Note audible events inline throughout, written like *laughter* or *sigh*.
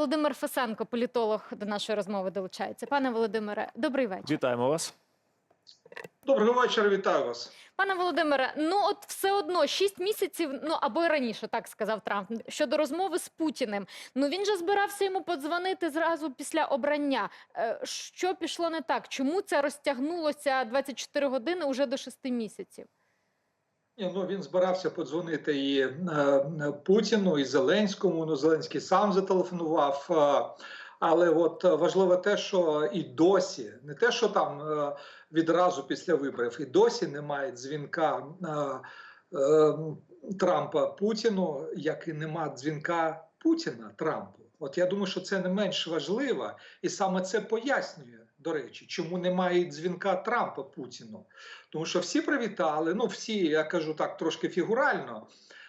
Володимир Фесенко, політолог, до нашої розмови долучається. Пане Володимире, добрий вечір. Вітаємо вас. Доброго вечора, вітаю вас. Пане Володимире, ну от все одно 6 місяців, ну або й раніше, так сказав Трамп, щодо розмови з Путіним. Ну він же збирався йому подзвонити зразу після обрання. Е, Що пішло не так? Чому це розтягнулося 24 години уже до 6 місяців? Ну він збирався подзвонити і е, е, Путіну, і Зеленському. Ну Зеленський сам зателефонував. Е, але от важливо те, що і досі, не те, що там відразу після виборів, і досі немає дзвінка Трампа Путіну, як і нема дзвінка Путіна Трампу. От я думаю, що це не менш важливо, і саме це пояснює, до речі, чому немає дзвінка Трампа Путіну. Тому що всі привітали, ну всі, я кажу так, трошки фігурально.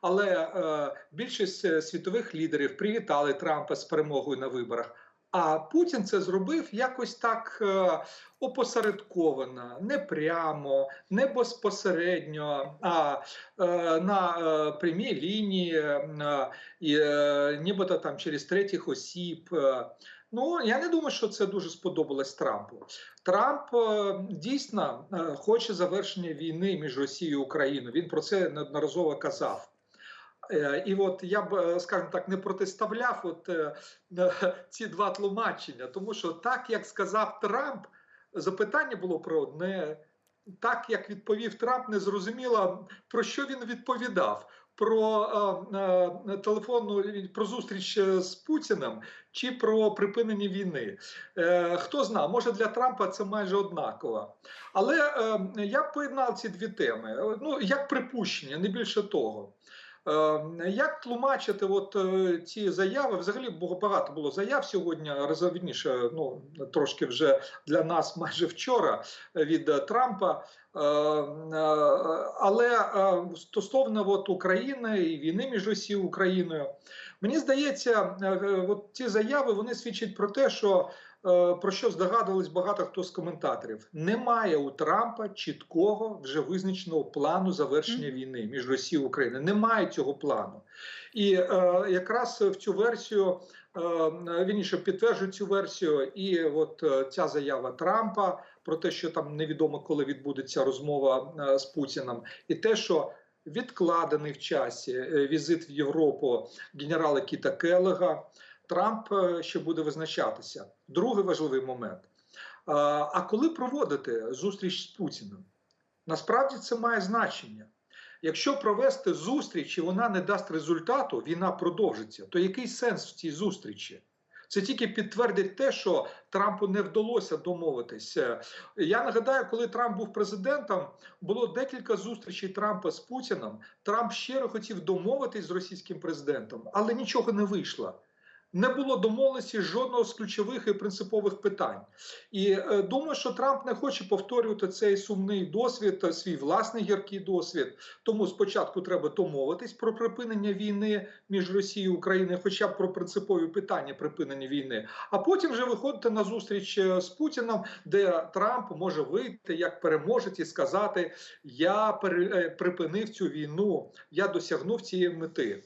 Але е, більшість е, світових лідерів привітали Трампа з перемогою на виборах. А Путін це зробив якось так е, опосередковано, не прямо, не безпосередньо, а е, на е, прямій лінії, і, нібито там через третіх осіб. Ну я не думаю, що це дуже сподобалось Трампу. Трамп дійсно хоче завершення війни між Росією і Україною. Він про це неодноразово казав. Е, І от я б, е, скажімо так, не протиставляв от е, *laughs* ці два тлумачення, тому що так як сказав Трамп, запитання було про одне. Так як відповів Трамп, не зрозуміло про що він відповідав. Про е, е, телефонну про зустріч з Путіним чи про припинення війни. Е, хто знає, може для Трампа це майже однаково. Але е, я поєднав ці дві теми. Ну, як припущення, не більше того. Е, Як тлумачити от е, ці заяви? Взагалі багато було заяв сьогодні, розовідніше, ну трошки вже для нас *laughs* майже вчора від е, Трампа. Але стосовно от України і війни між Росією Україною, мені здається, от ці заяви вони свідчать про те, що про що здогадувались багато хто з коментаторів. Немає у Трампа чіткого вже визначеного плану завершення війни між Росією і Україною. Немає цього плану. І е, якраз в цю версію е, вірніше підтверджує цю версію, і от е, ця заява Трампа про те, що там невідомо коли відбудеться розмова е, з Путіним, і те, що відкладений в часі е, візит в Європу генерала Кіта Келега, Трамп е, ще буде визначатися. Другий важливий момент. А, коли проводити зустріч з Путіним? Насправді це має значення. Якщо провести зустріч і вона не дасть результату, війна продовжиться, то який сенс в цій зустрічі? Це тільки підтвердить те, що Трампу не вдалося домовитися. Я нагадаю, коли Трамп був президентом, було декілька зустрічей Трампа з Путіним. Трамп щиро хотів домовитись з російським президентом, але нічого не вийшло. Не було домовленості жодного з ключових і принципових питань. І е, думаю, що Трамп не хоче повторювати цей сумний досвід, е, свій власний гіркий досвід. Тому спочатку треба домовитись про припинення війни між Росією і Україною, хоча б про принципові питання припинення війни. А потім вже виходити на зустріч е, з Путіним, де Трамп може вийти як переможець і сказати: Я е, припинив цю війну, я досягнув цієї мети.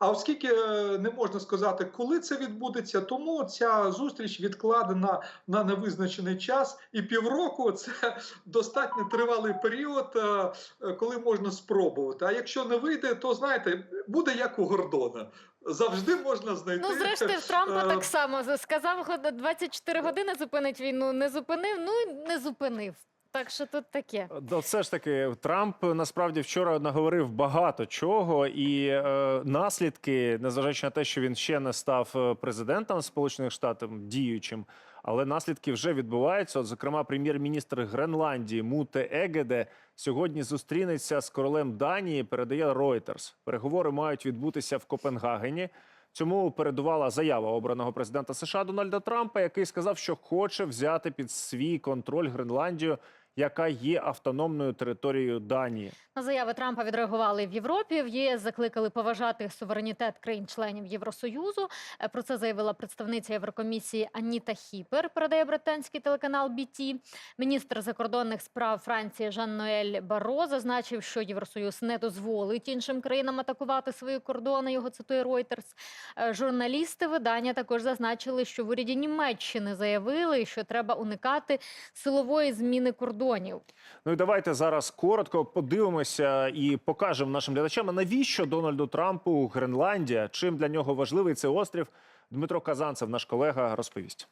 А оскільки е, не можна сказати, коли це відбудеться, тому ця зустріч відкладена на невизначений час, і півроку це достатньо тривалий період, е, коли можна спробувати. А якщо не вийде, то знаєте, буде як у Гордона. Завжди можна знайти. Ну, зрештою, Трампа е, так само сказав, що 24 години зупинить війну. Не зупинив, ну і не зупинив. Так що тут таке. Да, все ж таки, Трамп насправді вчора наговорив багато чого, і е, наслідки, незважаючи на те, що він ще не став е, президентом Сполучених Штатів діючим, але наслідки вже відбуваються. От, зокрема, прем'єр-міністр Гренландії Муте Егеде сьогодні зустрінеться з королем Данії. Передає Reuters. Переговори мають відбутися в Копенгагені. Цьому передувала заява обраного президента США Дональда Трампа, який сказав, що хоче взяти під свій контроль Гренландію яка є автономною територією Данії. На заяви Трампа відреагували в Європі. В ЄС закликали поважати суверенітет країн-членів Євросоюзу. Е, Про це заявила представниця Єврокомісії Аніта Хіпер. Передає британський телеканал BT. Міністр закордонних справ Франції Жан-Ноель Баро зазначив, що Євросоюз не дозволить іншим країнам атакувати свої кордони. Його цитує Reuters. Е, Журналісти видання також зазначили, що в уряді Німеччини заявили, що треба уникати силової зміни кордонів. Ну і давайте зараз коротко подивимося і покажемо нашим глядачам, навіщо Дональду Трампу Гренландія, чим для нього важливий цей острів. Дмитро Казанцев, наш колега, розповість.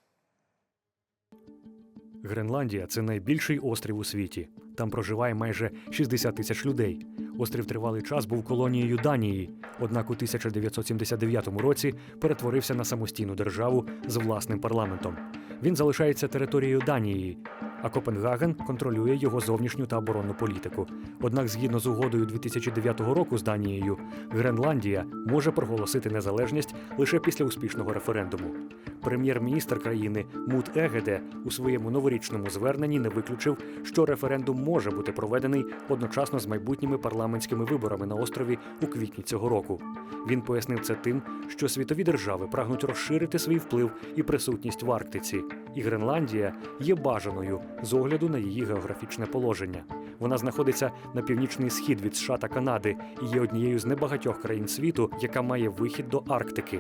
Гренландія це найбільший острів у світі. Там проживає майже 60 тисяч людей. Острів тривалий час був колонією Данії, однак у 1979 році перетворився на самостійну державу з власним парламентом. Він залишається територією Данії, а Копенгаген контролює його зовнішню та оборонну політику. Однак, згідно з угодою 2009 року з Данією, Гренландія може проголосити незалежність лише після успішного референдуму. Прем'єр-міністр країни Мут Егеде у своєму новорічному зверненні не виключив, що референдум може бути проведений одночасно з майбутніми парламентськими виборами на острові у квітні цього року. Він пояснив це тим, що світові держави прагнуть розширити свій вплив і присутність в Арктиці, і Гренландія є бажаною з огляду на її географічне положення. Вона знаходиться на північний схід від США та Канади і є однією з небагатьох країн світу, яка має вихід до Арктики.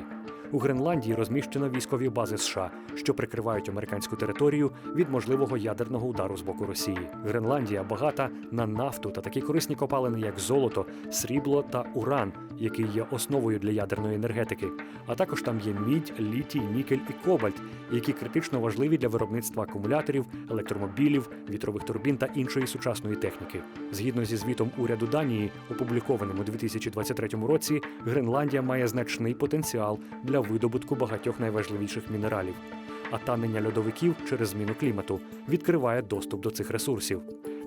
У Гренландії розміщено військові бази США, що прикривають американську територію від можливого ядерного удару з боку Росії. Гренландія багата на нафту та такі корисні копалини, як золото, срібло та уран, який є основою для ядерної енергетики. А також там є мідь, літій, нікель і кобальт, які критично важливі для виробництва акумуляторів, електромобілів, вітрових турбін та іншої сучасної техніки. Згідно зі звітом уряду Данії, опублікованим у 2023 році, Гренландія має значний потенціал для видобутку багатьох найважливіших мінералів. А танення льодовиків через зміну клімату відкриває доступ до цих ресурсів.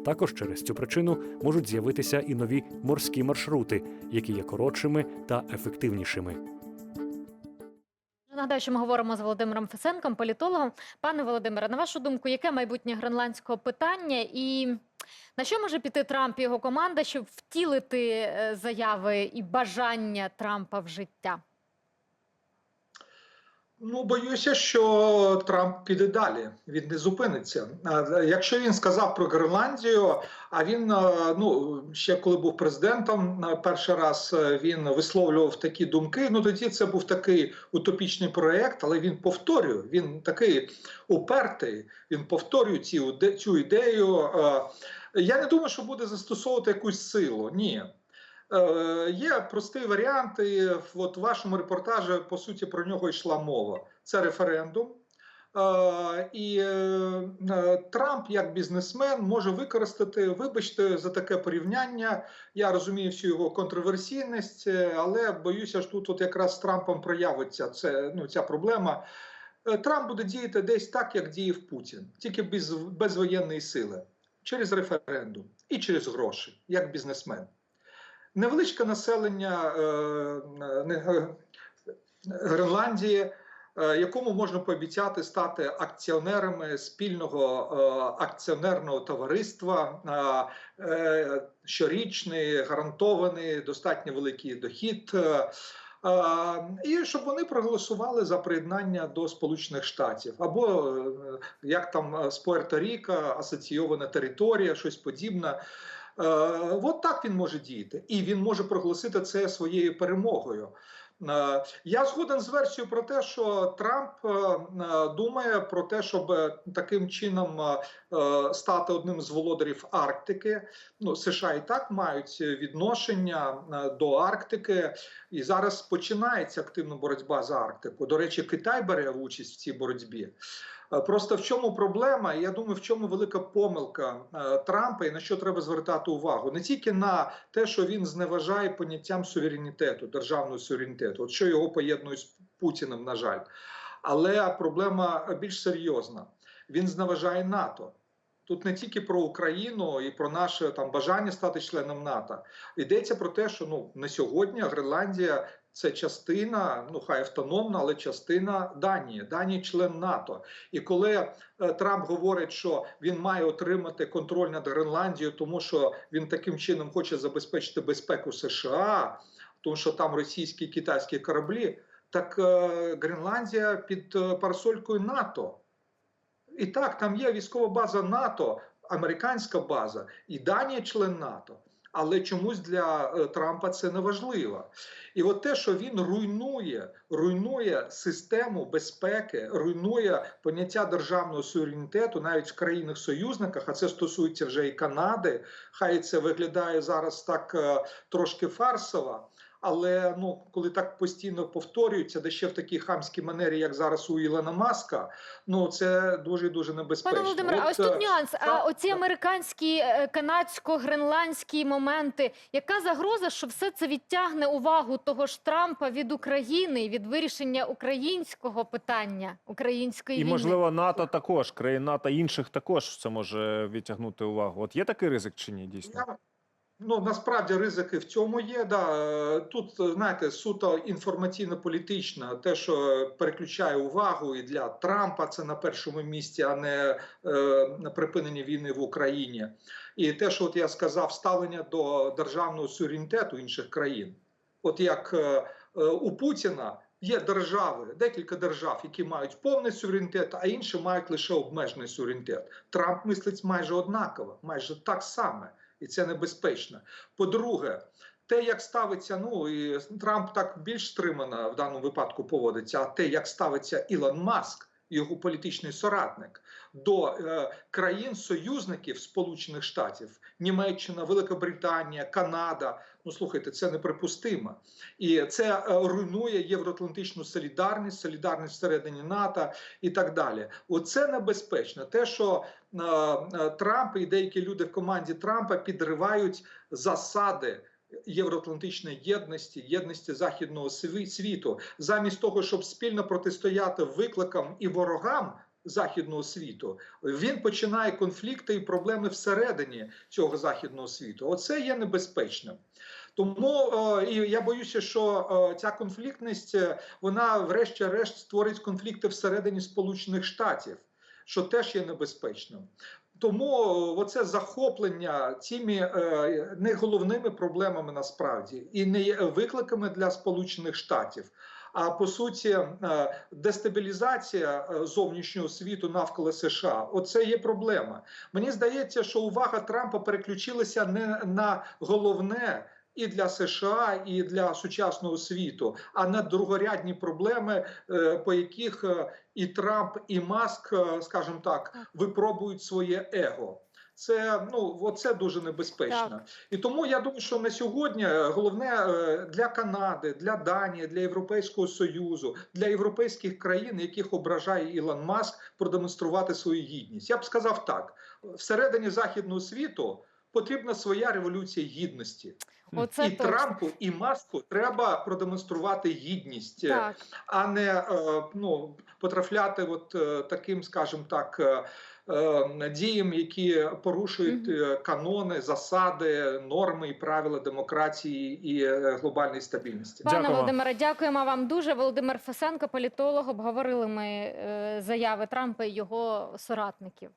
Також через цю причину можуть з'явитися і нові морські маршрути, які є коротшими та ефективнішими. Нагадаю, що ми говоримо з Володимиром Фесенком, політологом. Пане Володимире, на вашу думку, яке майбутнє гренландського питання, і на що може піти Трамп і його команда, щоб втілити е, заяви і бажання Трампа в життя? Ну, боюся, що Трамп піде далі. Він не зупиниться. Якщо він сказав про Гренландію, а він ну ще коли був президентом, перший раз е, він висловлював такі думки. Ну тоді це був такий утопічний проєкт, але він повторює. Він такий упертий. Він повторює цю, цю ідею. Е, Я не думаю, що буде застосовувати якусь силу. Ні. Е, Є простий варіант, і от в вашому репортажі по суті про нього йшла мова. Це референдум. Е, І е, Трамп, як бізнесмен, може використати, вибачте, за таке порівняння. Я розумію всю його контроверсійність, але боюся, що тут от якраз з Трампом проявиться це, ну, ця проблема. Трамп буде діяти десь так, як діяв Путін, тільки без, без воєнної сили, через референдум і через гроші, як бізнесмен невеличке населення е, е, Гренландії, е, якому можна пообіцяти стати акціонерами спільного акціонерного товариства, щорічний, гарантований, достатньо великий дохід. І щоб вони проголосували за приєднання до Сполучених Штатів, або як там з Пуерто-Ріка, асоційована територія, щось подібне. Е, От так він може діяти, і він може проголосити це своєю перемогою. Е, Я згоден з версією про те, що Трамп е, думає про те, щоб таким чином стати одним з володарів Арктики. Ну, США і так мають відношення до Арктики, і зараз починається активна боротьба за Арктику. До речі, Китай бере участь в цій боротьбі. Е, Просто в чому проблема? Я думаю, в чому велика помилка е, Трампа і на що треба звертати увагу не тільки на те, що він зневажає поняттям суверенітету, державного суверенітету, от що його поєднує з Путіним, на жаль, але проблема більш серйозна. Він зневажає НАТО. Тут не тільки про Україну і про наше там бажання стати членом НАТО. Йдеться про те, що ну на сьогодні Гренландія це частина, ну хай автономна, але частина Данії. Данія член НАТО. І коли е, Трамп говорить, що він має отримати контроль над Гренландією, тому що він таким чином хоче забезпечити безпеку США, тому що там російські і китайські кораблі, так е, Гренландія під е, парасолькою НАТО. І так, там є військова база НАТО, американська база, і Данія член НАТО. Але чомусь для е, Трампа це не важливо. І от те, що він руйнує, руйнує систему безпеки, руйнує поняття державного суверенітету навіть в країнах-союзниках, а це стосується вже і Канади. Хай це виглядає зараз так е, трошки фарсово. Але ну, коли так постійно повторюється, де ще в такій хамській манері, як зараз у Ілона Маска, ну це дуже дуже небезпечно. Пане Володимире, а ось тут е, нюанс. А оці так. американські, е, канадсько-гренландські моменти, яка загроза, що все це відтягне увагу того ж Трампа від України, від вирішення українського питання, української І війни? можливо, НАТО також, країн НАТО інших також це може відтягнути увагу. От є такий ризик чи ні? Дійсно. Ну насправді ризики в цьому є. Да. Тут знаєте, суто інформаційно-політична, те, що переключає увагу, і для Трампа це на першому місці, а не е, припинення війни в Україні. І те, що от я сказав, ставлення до державного суверенітету інших країн, от як е, е, у Путіна. Є держави, декілька держав, які мають повний суверенітет, а інші мають лише обмежений суверенітет. Трамп мислить майже однаково, майже так само, і це небезпечно. По-друге, те, як ставиться, ну і Трамп так більш стримано в даному випадку поводиться, а те, як ставиться Ілон Маск, його політичний соратник, до е, країн-союзників Сполучених Штатів, Німеччина, Велика Британія, Канада. Ну слухайте, це неприпустимо. І це е, руйнує євроатлантичну солідарність, солідарність всередині НАТО і так далі. Оце небезпечно. Те, що е, е, Трамп і деякі люди в команді Трампа підривають засади. Євроатлантичної єдності, єдності західного світу, замість того, щоб спільно протистояти викликам і ворогам західного світу, він починає конфлікти і проблеми всередині цього західного світу. Оце є небезпечним. Тому е, і я боюся, що е, ця конфліктність е, вона, врешті-решт, створить конфлікти всередині Сполучених Штатів, що теж є небезпечним. Тому е, оце захоплення цими е, не головними проблемами насправді і не викликами для Сполучених Штатів. А по суті, е, дестабілізація е, зовнішнього світу навколо США оце є проблема. Мені здається, що увага Трампа переключилася не на головне. І для США, і для сучасного світу, а на другорядні проблеми, е, по яких е, і Трамп, і Маск, е, скажімо так, випробують своє его. Це ну оце дуже небезпечно, Так. і тому я думаю, що на сьогодні головне для Канади, для Данії, для Європейського союзу, для європейських країн, яких ображає Ілон Маск, продемонструвати свою гідність. Я б сказав так: всередині західного світу потрібна своя революція гідності, Оце і точно. Трампу, і Маску треба продемонструвати гідність, е, Так. а не е, ну, потрапляти от е, таким, скажімо так, діям, які порушують е, канони, засади, норми і правила демократії і глобальної стабільності. Пане Дякую. Володимире, дякуємо вам дуже. Володимир Фесенко, політолог. Обговорили ми заяви Трампа і його соратників.